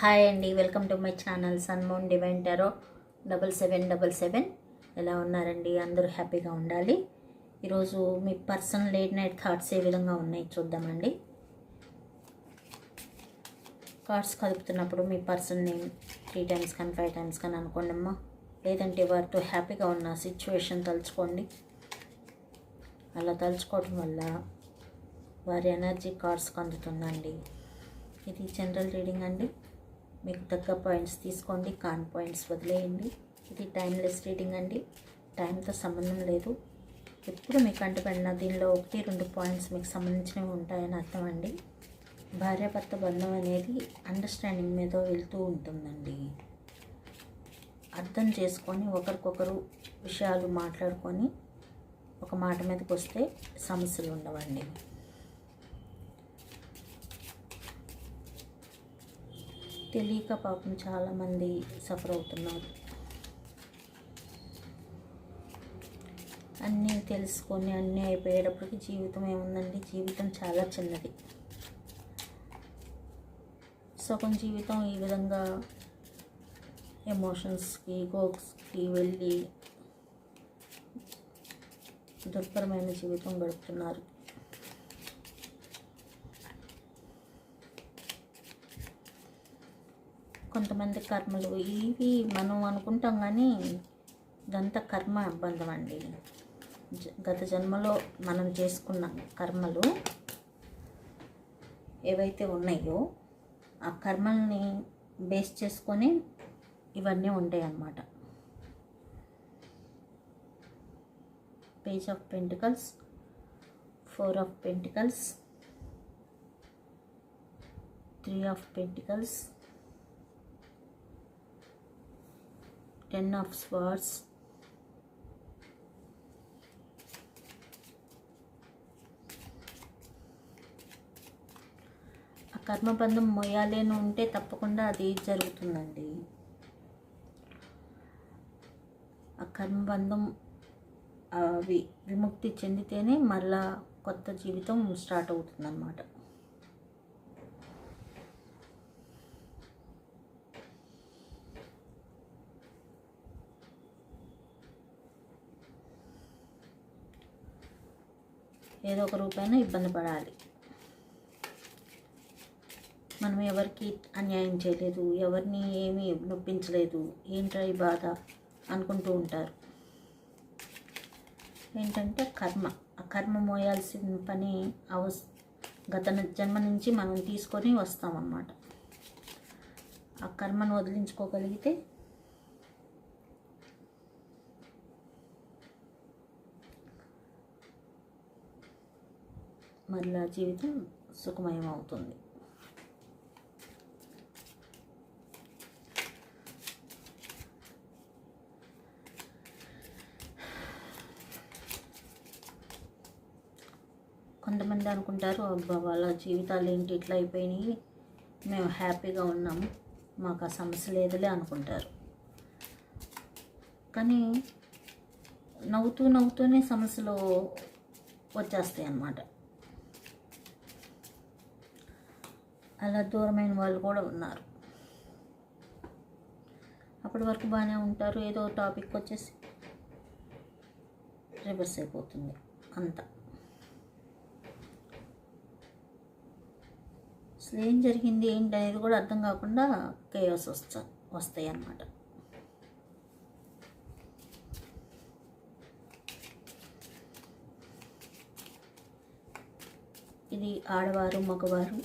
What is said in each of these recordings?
Hi అండి welcome to my channel సన్మోన్ divine tarot. Double seven double seven. ఎలా ఉన్నారండి? అందరూ హ్యాపీగా ఉండాలి. ఈరోజు మీ పర్సన్ లేట్ నైట్ థాట్స్ ఏ విధంగా ఉన్నాయి చూద్దామండి. కార్డ్స్ కదుపుతున్నప్పుడు మీ పర్సన్ నేమ్ త్రీ టైమ్స్ కానీ ఫైవ్ టైమ్స్ కానీ అనుకోండమ్మా లేదంటే వారితో హ్యాపీగా ఉన్న సిచ్యువేషన్ తలుచుకోండి. అలా తలుచుకోవడం వల్ల వారి ఎనర్జీ కార్డ్స్కి అందుతుందండి. ఇది జనరల్ రీడింగ్ అండి. మీకు తగ్గ పాయింట్స్ తీసుకోండి కాన్ పాయింట్స్ వదిలేయండి. ఇది టైమ్లెస్ రీడింగ్ అండి. టైంతో సంబంధం లేదు. ఎప్పుడు మీకు అంటపడిన దీనిలో ఒకటి రెండు పాయింట్స్ మీకు సంబంధించినవి ఉంటాయని అర్థం అండి. భార్యాభర్త బంధం అనేది అండర్స్టాండింగ్ మీద వెళ్తూ ఉంటుందండి. అర్థం చేసుకొని ఒకరికొకరు విషయాలు మాట్లాడుకొని ఒక మాట మీదకి వస్తే సమస్యలు ఉండవండి. తెలియక పాపం చాలామంది సఫర్ అవుతున్నారు. అన్నీ తెలుసుకొని అన్నీ అయిపోయేటప్పటికి జీవితం ఏముందండి? జీవితం చాలా చిన్నది. సగం జీవితం ఈ విధంగా ఎమోషన్స్కి గోక్స్కి వెళ్ళి దుర్భరమైన జీవితం గడుపుతున్నారు. కొంతమంది కర్మలు ఇవి మనం అనుకుంటాం కానీ ఇదంతా కర్మ బంధం అండి. జ- గత జన్మలో మనం చేసుకున్న కర్మలు ఏవైతే ఉన్నాయో ఆ కర్మల్ని బేస్ చేసుకొని ఇవన్నీ ఉంటాయి అన్నమాట. Page of pentacles four of pentacles three of pentacles ten of swords ఆ కర్మబంధం మొయ్యాలేని ఉంటే తప్పకుండా అది జరుగుతుందండి. ఆ కర్మబంధం అవి విముక్తి చెందితేనే మళ్ళా కొత్త జీవితం స్టార్ట్ అవుతుందన్నమాట. ఏదో ఒక రూపాయన ఇబ్బంది పడాలి. మనం ఎవరికి అన్యాయం చేయలేదు ఎవరిని ఏమీ నొప్పించలేదు ఏంట్రా ఈ బాధ అనుకుంటూ ఉంటారు. ఏంటంటే కర్మ. ఆ కర్మ మోయాల్సిన పని అవస్ గత జన్మ నుంచి మనం తీసుకొని వస్తామన్నమాట. ఆ కర్మను వదిలించుకోగలిగితే మరలా జీవితం సుఖమయం అవుతుంది కొంతమంది అనుకుంటారు అబ్బా వాళ్ళ జీవితాలు ఏంటి ఇట్లా అయిపోయినాయి మేము హ్యాపీగా ఉన్నాము మాకు ఆ సమస్య లేదులే అనుకుంటారు. కానీ నవ్వుతూ నవ్వుతూనే సమస్యలు వచ్చేస్తాయి అన్నమాట అలా దూరమైన వాళ్ళు కూడా ఉన్నారు. అప్పటి వరకు బాగానే ఉంటారు. ఏదో టాపిక్ వచ్చేసి రివర్స్ అయిపోతుంది అంత. అసలు ఏం జరిగింది ఏంటి అనేది కూడా అర్థం కాకుండా కేయాస్ వస్తా వస్తాయి అన్నమాట ఇది ఆడవారు మగవారు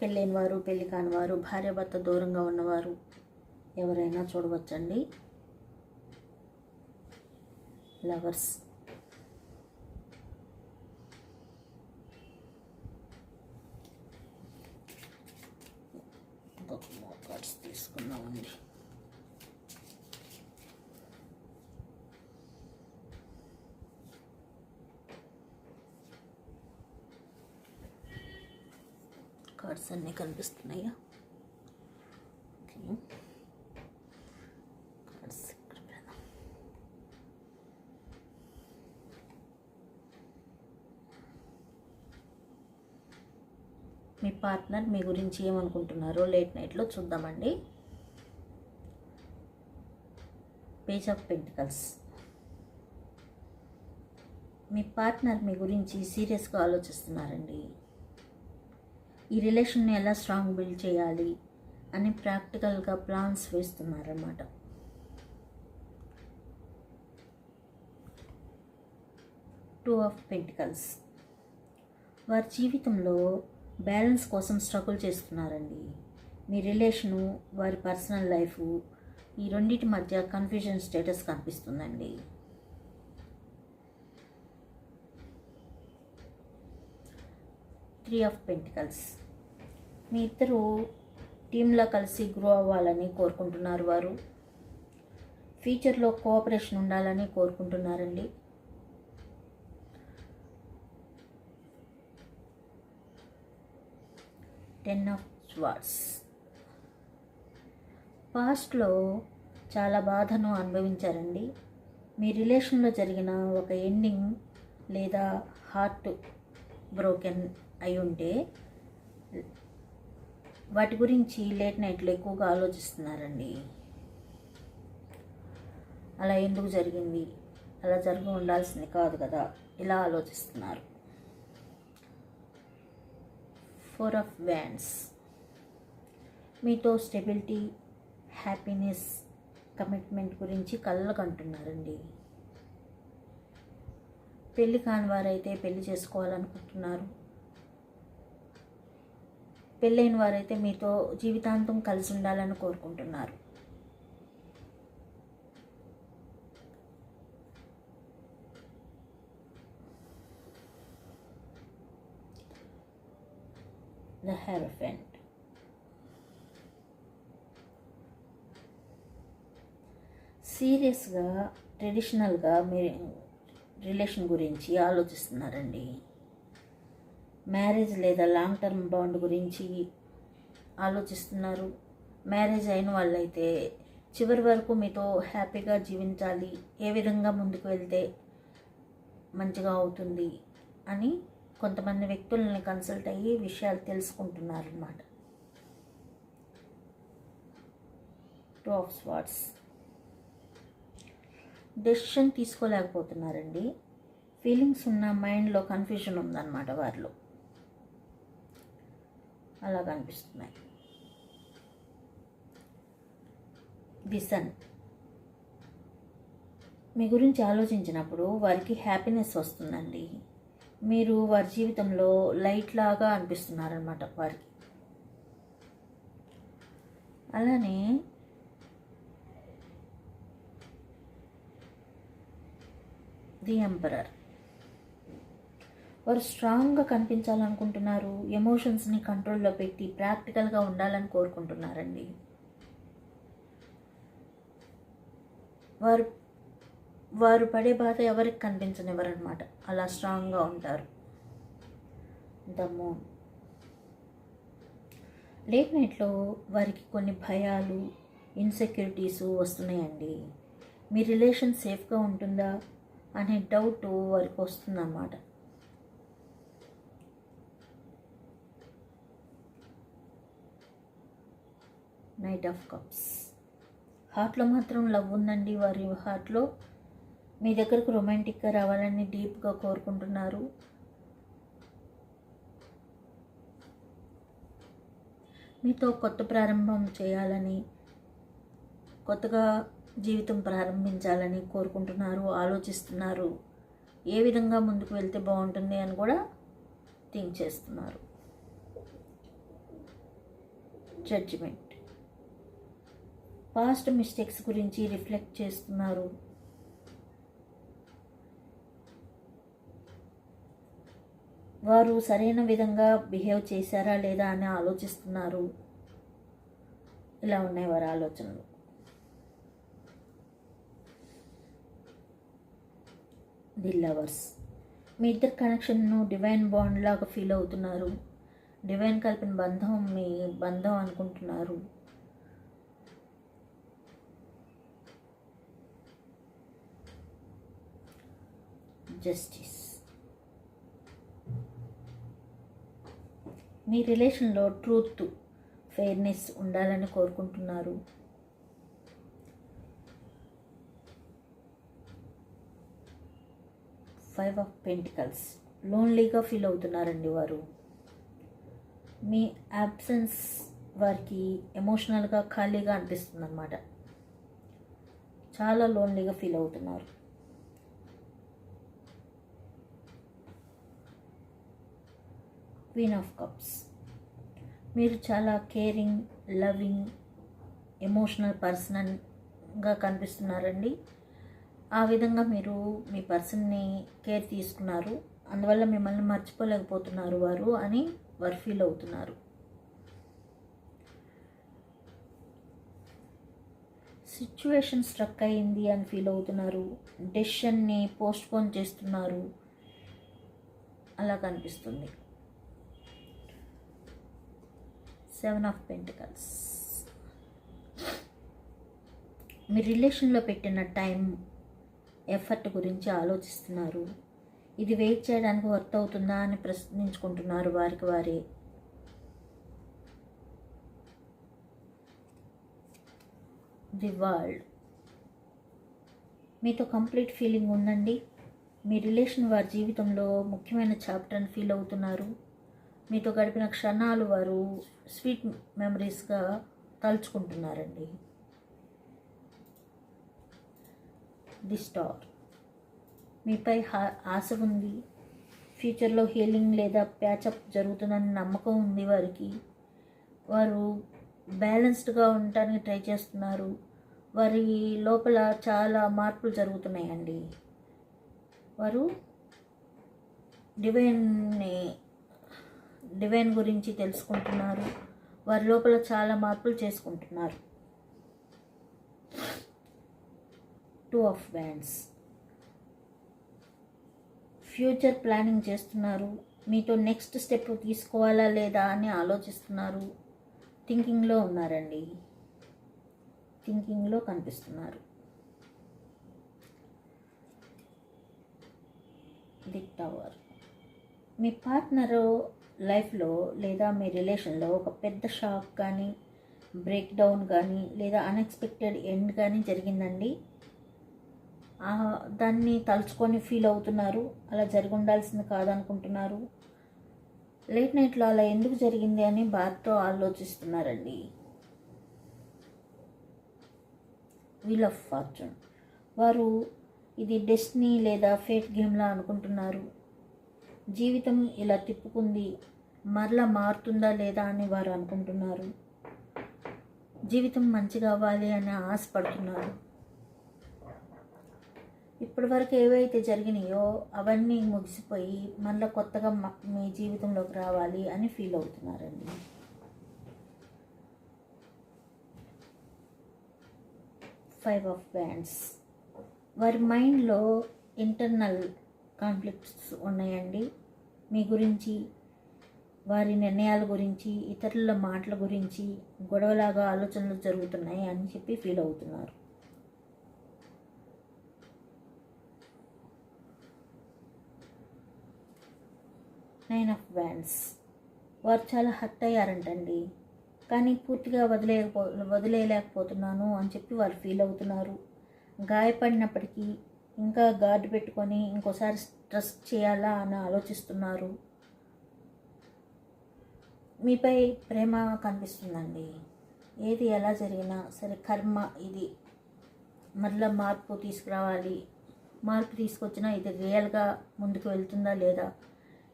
పెళ్ళైన వారు పెళ్ళి కాని వారు భార్యాభర్త దూరంగా ఉన్నవారు ఎవరైనా చూడవచ్చండి. లవర్స్. కలర్స్ అన్నీ కనిపిస్తున్నాయా? ఓకే. ఇక్కడ పెడదాం. మీ పార్ట్నర్ మీ గురించి ఏమనుకుంటున్నారో లేట్ నైట్లో చూద్దామండి. Page of pentacles. Me partner మీ గురించి సీరియస్గా ఆలోచిస్తున్నారండి. ఈ రిలేషన్ని ఎలా స్ట్రాంగ్ బిల్డ్ చేయాలి అని ప్రాక్టికల్గా ప్లాన్స్ వేస్తున్నారన్నమాట. Two of pentacles. వారి జీవితంలో బ్యాలెన్స్ కోసం స్ట్రగుల్ చేస్తున్నారండి. మీ రిలేషను వారి పర్సనల్ లైఫ్ ఈ రెండింటి మధ్య కన్ఫ్యూజన్ స్టేటస్ కనిపిస్తుందండి. త్రీ ఆఫ్ పెంటికల్స్ మీ ఇద్దరు టీంలో కలిసి గ్రో అవ్వాలని కోరుకుంటున్నారు వారు. ఫ్యూచర్లో కోఆపరేషన్ ఉండాలని కోరుకుంటున్నారండి. టెన్ ఆఫ్ స్వార్డ్స్ పాస్ట్లో చాలా బాధను అనుభవించారండి. మీ రిలేషన్లో జరిగిన ఒక ఎండింగ్ లేదా హార్ట్ బ్రోకెన్ అయి ఉంటే వాటి గురించి లేట్ నైట్లో ఎక్కువగా ఆలోచిస్తున్నారండి. అలా ఎందుకు జరిగింది? అలా జరిగి ఉండాల్సింది కాదు కదా ఇలా ఆలోచిస్తున్నారు. ఫోర్ ఆఫ్ వ్యాన్స్ మీతో స్టెబిలిటీ హ్యాపీనెస్ కమిట్మెంట్ గురించి కళ్ళకంటున్నారండి. పెళ్ళి కాని వారైతే పెళ్ళి చేసుకోవాలనుకుంటున్నారు. పెళ్ళైన వారైతే మీతో జీవితాంతం కలిసి ఉండాలని కోరుకుంటున్నారు. ద హెరఫెంట్ సీరియస్గా ట్రెడిషనల్గా మీరు రిలేషన్ గురించి ఆలోచిస్తున్నారండి. మ్యారేజ్ లేదా లాంగ్ టర్మ్ బాండ్ గురించి ఆలోచిస్తున్నారు. మ్యారేజ్ అయిన వాళ్ళైతే చివరి వరకు మీతో హ్యాపీగా జీవించాలి. ఏ విధంగా ముందుకు వెళ్తే మంచిగా అవుతుంది అని కొంతమంది వ్యక్తులని కన్సల్ట్ అయ్యి విషయాలు తెలుసుకుంటున్నారన్నమాట. టూ ఆఫ్ స్వాట్స్ డెసిషన్ తీసుకోలేకపోతున్నారండి. ఫీలింగ్స్ ఉన్న మైండ్లో కన్ఫ్యూజన్ ఉందన్నమాట వారిలో. అలా కనిపిస్తున్నాయి. విసన్ మీ గురించి ఆలోచించినప్పుడు వారికి హ్యాపీనెస్ వస్తుందండి. మీరు వారి జీవితంలో లైట్ లాగా అనిపిస్తున్నారనమాట వారికి. అలానే ది ఎంపరర్. వారు స్ట్రాంగ్గా కనిపించాలనుకుంటున్నారు. ఎమోషన్స్ని కంట్రోల్లో పెట్టి ప్రాక్టికల్గా ఉండాలని కోరుకుంటున్నారండి. వారు వారు పడే బాధ ఎవరికి కనిపించనివ్వరనమాట అలా స్ట్రాంగ్గా ఉంటారు. దమ్మో లేట్ నైట్లో వారికి కొన్ని భయాలు ఇన్సెక్యూరిటీస్ వస్తున్నాయండి. మీ రిలేషన్ సేఫ్గా ఉంటుందా? అనే డౌట్ వారికి వస్తుందన్నమాట. నైట్ ఆఫ్ కప్స్ హార్ట్లో మాత్రం లవ్ ఉందండి వారి హార్ట్లో మీ దగ్గరకు రొమాంటిక్గా రావాలని డీప్గా కోరుకుంటున్నారు. మీతో కొత్త ప్రారంభం చేయాలని కొత్తగా జీవితం ప్రారంభించాలని కోరుకుంటున్నారు ఆలోచిస్తున్నారు. ఏ విధంగా ముందుకు వెళ్తే బాగుంటుంది అని కూడా థింక్ చేస్తున్నారు. జడ్జిమెంట్ పాస్ట్ మిస్టేక్స్ గురించి రిఫ్లెక్ట్ చేస్తున్నారు. వారు సరైన విధంగా బిహేవ్ చేశారా లేదా అని ఆలోచిస్తున్నారు. ఇలా ఉన్నాయి వారి ఆలోచనలు. ది లవర్స్ మీ ఇద్దరు కనెక్షన్ను డివైన్ బాండ్ లాగా ఫీల్ అవుతున్నారు. డివైన్ కలిపిన బంధం మీ బంధం అనుకుంటున్నారు. జస్టిస్ మీ రిలేషన్లో ట్రూత్ ఫెయిర్నెస్ ఉండాలని కోరుకుంటున్నారు. ఫైవ్ ఆఫ్ పెంటికల్స్ లోన్లీగా ఫీల్ అవుతున్నారండి వారు. మీ యాబ్సెన్స్ వారికి ఎమోషనల్గా ఖాళీగా అనిపిస్తుంది అనమాట చాలా లోన్లీగా ఫీల్ అవుతున్నారు. క్వీన్ ఆఫ్ కప్స్ మీరు చాలా కేరింగ్ లవింగ్ ఎమోషనల్ పర్సన్గా కనిపిస్తున్నారండి. ఆ విధంగా మీరు మీ పర్సన్ని కేర్ తీసుకున్నారు. అందువల్ల మిమ్మల్ని మర్చిపోలేకపోతున్నారు వారు అని వారు ఫీల్ అవుతున్నారు. సిచ్యువేషన్ స్ట్రక్ అయింది అని ఫీల్ అవుతున్నారు. డెసిషన్ని పోస్ట్పోన్ చేస్తున్నారు. అలా కనిపిస్తుంది. Seven of pentacles. మీ రిలేషన్లో పెట్టిన టైం ఎఫర్ట్ గురించి ఆలోచిస్తున్నారు. ఇది వెయిట్ చేయడానికి వర్త్ అవుతుందా అని ప్రశ్నించుకుంటున్నారు వారికి వారే. ది వరల్డ్ మీతో కంప్లీట్ ఫీలింగ్ ఉందండి. మీ రిలేషన్ వారి జీవితంలో ముఖ్యమైన చాప్టర్ అని ఫీల్ అవుతున్నారు. మీతో గడిపిన క్షణాలు వారు స్వీట్ మెమరీస్గా తలుచుకుంటున్నారండి. ది స్టార్ మీపై హా- ఆశ ఉంది. ఫ్యూచర్లో హీలింగ్ లేదా ప్యాచప్ జరుగుతుందని నమ్మకం ఉంది వారికి. వారు బ్యాలెన్స్డ్గా ఉండటానికి ట్రై చేస్తున్నారు. వారి లోపల చాలా మార్పులు జరుగుతున్నాయండి. వారు డివైన్ని డివైన్ గురించి తెలుసుకుంటున్నారు. వారి లోపల చాలా మార్పులు చేసుకుంటున్నారు. Two of wands future planning చేస్తున్నారు. మీతో నెక్స్ట్ స్టెప్ తీసుకోవాలా లేదా అని ఆలోచిస్తున్నారు. థింకింగ్లో ఉన్నారండి. థింకింగ్లో కనిపిస్తున్నారు. ది టవర్ మీ పార్ట్నరు లైఫ్లో లేదా మీ రిలేషన్లో ఒక పెద్ద షాక్ కానీ బ్రేక్ డౌన్ కానీ లేదా అన్ఎక్స్పెక్టెడ్ ఎండ్ కానీ జరిగిందండి. దాన్ని తలుచుకొని ఫీల్ అవుతున్నారు. అలా జరిగి ఉండాల్సింది కాదనుకుంటున్నారు. లేట్ నైట్లో అలా ఎందుకు జరిగింది అని బాధతో ఆలోచిస్తున్నారండి. Wheel of fortune. వారు ఇది డెస్టినీ లేదా ఫేట్ గేమ్లా అనుకుంటున్నారు. జీవితం ఇలా తిప్పుకుంది మరలా మారుతుందా లేదా అని వారు అనుకుంటున్నారు. జీవితం మంచిగా అవ్వాలి అని ఆశపడుతున్నారు. ఇప్పటి వరకు ఏవైతే జరిగినాయో అవన్నీ ముగిసిపోయి మళ్ళీ కొత్తగా మ- మీ జీవితంలోకి రావాలి అని ఫీల్ అవుతున్నారండి. ఫైవ్ ఆఫ్ బ్యాండ్స్ వారి మైండ్లో ఇంటర్నల్ కాన్ఫ్లిక్ట్స్ ఉన్నాయండి. మీ గురించి వారి నిర్ణయాల గురించి ఇతరుల మాటల గురించి గొడవలాగా ఆలోచనలు జరుగుతున్నాయి అని చెప్పి ఫీల్ అవుతున్నారు. నైన్ ఆఫ్ బ్యాండ్స్ వారు చాలా హర్ట్ అయ్యారంటండి. కానీ పూర్తిగా వదిలేయకపో వదిలేయలేకపోతున్నాను అని చెప్పి వారు ఫీల్ అవుతున్నారు. గాయపడినప్పటికీ ఇంకా గార్డ్ పెట్టుకొని ఇంకోసారి స్ట్రెస్ చేయాలా అని ఆలోచిస్తున్నారు. మీపై ప్రేమ కనిపిస్తుందండి. ఏది ఎలా జరిగినా సరే కర్మ ఇది. మరలా మార్పు తీసుకురావాలి. మార్పు తీసుకొచ్చినా ఇది రియల్గా ముందుకు వెళ్తుందా లేదా?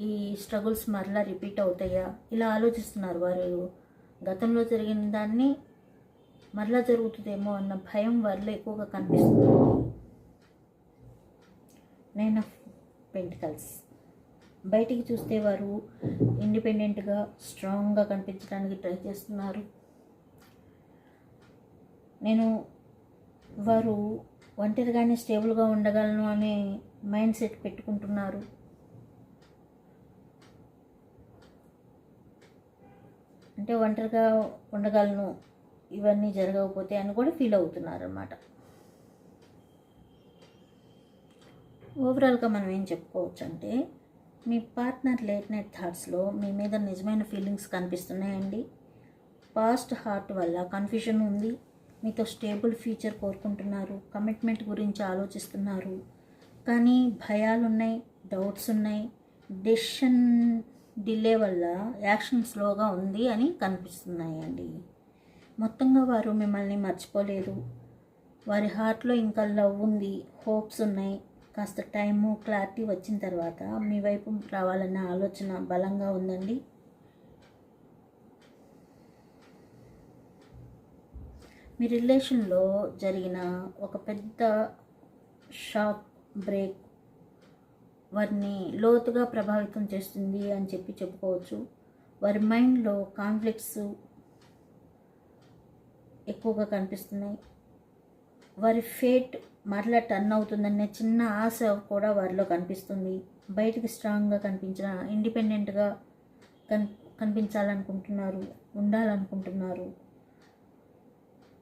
ఈ స్ట్రగుల్స్ మరలా రిపీట్ అవుతాయా? ఇలా ఆలోచిస్తున్నారు వారు. గతంలో జరిగిన దాన్ని మరలా జరుగుతుందేమో అన్న భయం వారిలో ఎక్కువగా కనిపిస్తుంది. Nine of pentacles. బయటికి చూస్తే వారు ఇండిపెండెంట్గా స్ట్రాంగ్గా కనిపించడానికి ట్రై చేస్తున్నారు. నేను వారు ఒంటరిగానే స్టేబుల్గా ఉండగలను అనే మైండ్ సెట్ పెట్టుకుంటున్నారు. అంటే ఒంటరిగా ఉండగలను ఇవన్నీ జరగకపోతే అని కూడా ఫీల్ అవుతున్నారు అన్నమాట ఓవరాల్గా మనం ఏం చెప్పుకోవచ్చు అంటే మీ పార్ట్నర్ లేట్ నైట్ థాట్స్లో మీ మీద నిజమైన ఫీలింగ్స్ కనిపిస్తున్నాయండి. పాస్ట్ హార్ట్ వల్ల కన్ఫ్యూజన్ ఉంది. మీతో స్టేబుల్ ఫ్యూచర్ కోరుకుంటున్నారు. కమిట్మెంట్ గురించి ఆలోచిస్తున్నారు. కానీ భయాలు ఉన్నాయి డౌట్స్ ఉన్నాయి. డెసిషన్ డిలే వల్ల యాక్షన్ స్లోగా ఉంది అని కనిపిస్తున్నాయండి. మొత్తంగా వారు మిమ్మల్ని మర్చిపోలేరు వారి హార్ట్లో ఇంకా లవ్ ఉంది హోప్స్ ఉన్నాయి. కాస్త టైము క్లారిటీ వచ్చిన తర్వాత మీ వైపు రావాలన్న ఆలోచన బలంగా ఉందండి. మీ రిలేషన్లో జరిగిన ఒక పెద్ద షాక్ బ్రేక్ వారిని లోతుగా ప్రభావితం చేస్తుంది అని చెప్పి చెప్పుకోవచ్చు. వారి మైండ్లో కాన్ఫ్లిక్ట్స్ ఎక్కువగా కనిపిస్తున్నాయి. వారి ఫేట్ మరలా టర్న్ అవుతుందనే చిన్న ఆశ కూడా వారిలో కనిపిస్తుంది. బయటికి స్ట్రాంగ్గా కనిపించిన ఇండిపెండెంట్గా కన్ కనిపించాలనుకుంటున్నారు ఉండాలనుకుంటున్నారు.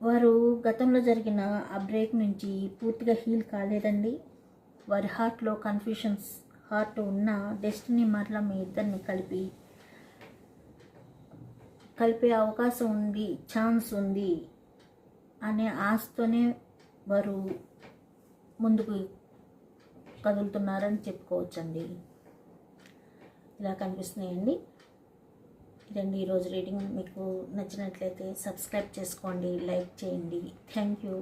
వారు గతంలో జరిగిన ఆ బ్రేక్ నుంచి పూర్తిగా హీల్ కాలేదండి. వారి హార్ట్లో కన్ఫ్యూషన్స్ హార్ట్ ఉన్న డెస్టినీ మరలా మీ ఇద్దరిని కలిపి కలిపే అవకాశం ఉంది ఛాన్స్ ఉంది అనే ఆశతోనే వారు ముందుకు కదులుతున్నారని చెప్పుకోవచ్చండి. ఇలా కనిపిస్తున్నాయండి. ఇదండి ఈరోజు రీడింగ్. మీకు నచ్చినట్లయితే సబ్స్క్రైబ్ చేసుకోండి లైక్ చేయండి. Thank you.